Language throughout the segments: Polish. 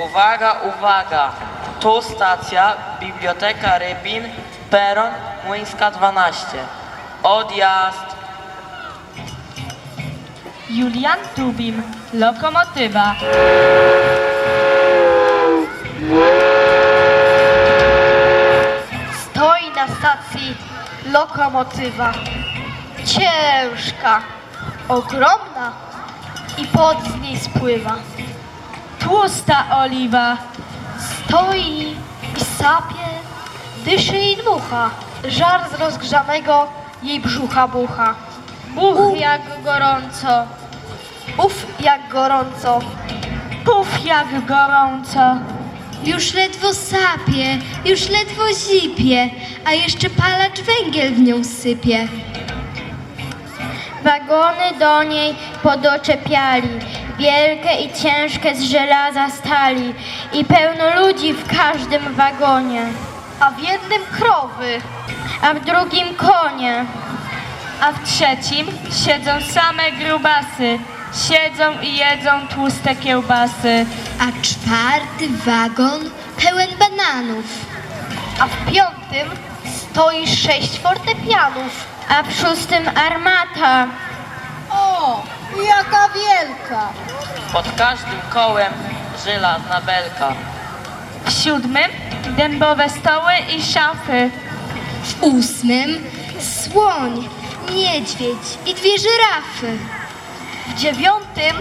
Uwaga, uwaga! Tu stacja, Biblioteka Rybin, peron Młyńska 12. Odjazd! Julian Tubim, lokomotywa. Stoi na stacji lokomotywa. Ciężka, ogromna i pod z niej spływa. Tłusta oliwa. Stoi i sapie, dyszy i dmucha. Żar z rozgrzanego jej brzucha bucha. Buch jak gorąco. Uf, jak gorąco. Puf jak gorąco. Już ledwo sapie, już ledwo zipie, a jeszcze palacz węgiel w nią sypie. Wagony do niej podoczepiali, wielkie i ciężkie z żelaza stali i pełno ludzi w każdym wagonie, A w jednym krowy. a w drugim konie. A w trzecim siedzą same grubasy. Siedzą i jedzą tłuste kiełbasy. A czwarty wagon pełen bananów. A w piątym stoi sześć fortepianów. A w szóstym armata, jaka wielka! Pod każdym kołem żelazna belka. W siódmym dębowe stoły i szafy. W ósmym słoń, niedźwiedź i dwie żyrafy. W dziewiątym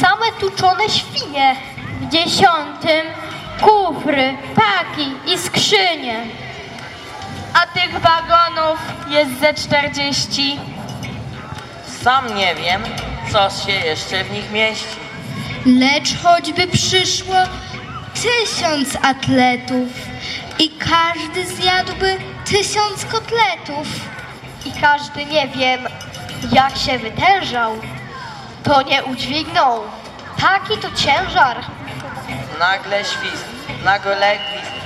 same tuczone świnie. w dziesiątym kufry, paki i skrzynie. A tych wagonów jest ze czterdzieści. Sam nie wiem, co się jeszcze w nich mieści. Lecz choćby przyszło tysiąc atletów i każdy zjadłby tysiąc kotletów. I każdy nie wiem, jak się wytężał, to nie udźwignął. Taki to ciężar. Nagle świst, nagle gwizd.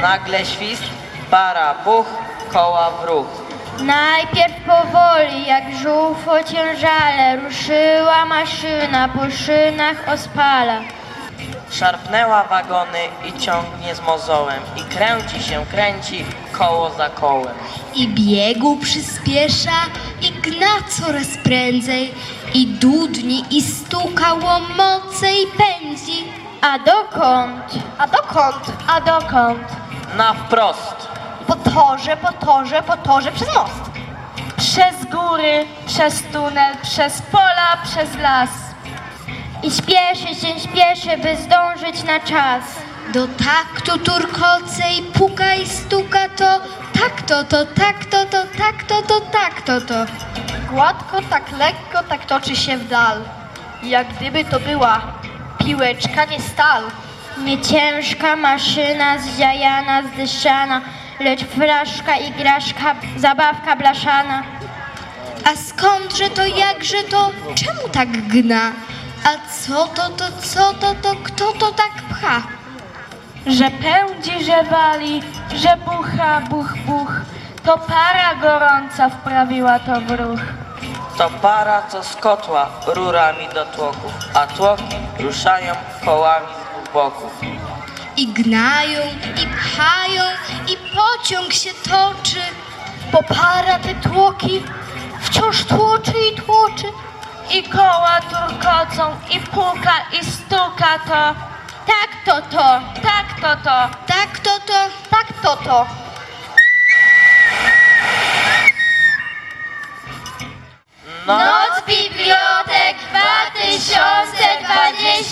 Nagle świst, para buch, koła w ruch. Najpierw powoli, jak żółw ociężale, ruszyła maszyna po szynach ospala. Szarpnęła wagony i ciągnie z mozołem. I kręci się, kręci, koło za kołem. I biegu przyspiesza, i gna coraz prędzej, i dudni, i stuka łomoce, i pędzi. A dokąd? A dokąd? A dokąd? Na wprost. Po torze, po torze, po torze przez most. Przez góry, przez tunel, przez pola, przez las. I śpieszy się, śpieszy, by zdążyć na czas. Do taktu turkoce i puka i stuka to, tak to to, tak to to, tak to to, tak to to. Gładko, tak lekko, tak toczy się w dal. Jak gdyby to była piłeczka, nie stal. Nie ciężka maszyna zziajana, zdyszana, lecz flaszka, igraszka, zabawka blaszana. A skądże to, jakże to, czemu tak gna? A co to, to, co to, to, kto to tak pcha? Że pędzi, że wali, że bucha, buch, buch. To para gorąca wprawiła to w ruch. To para, co z kotła rurami do tłoków, a tłoki ruszają kołami z dwóch boków. I gnają, i pchają, i pociąg się toczy. Bo para te tłoki wciąż tłoczy i tłoczy. I koła turkocą, i puka, i stuka to. Tak to to. Tak to to. Tak to to, Tak to to. No, Noc Bibliotek 2021 Czytanie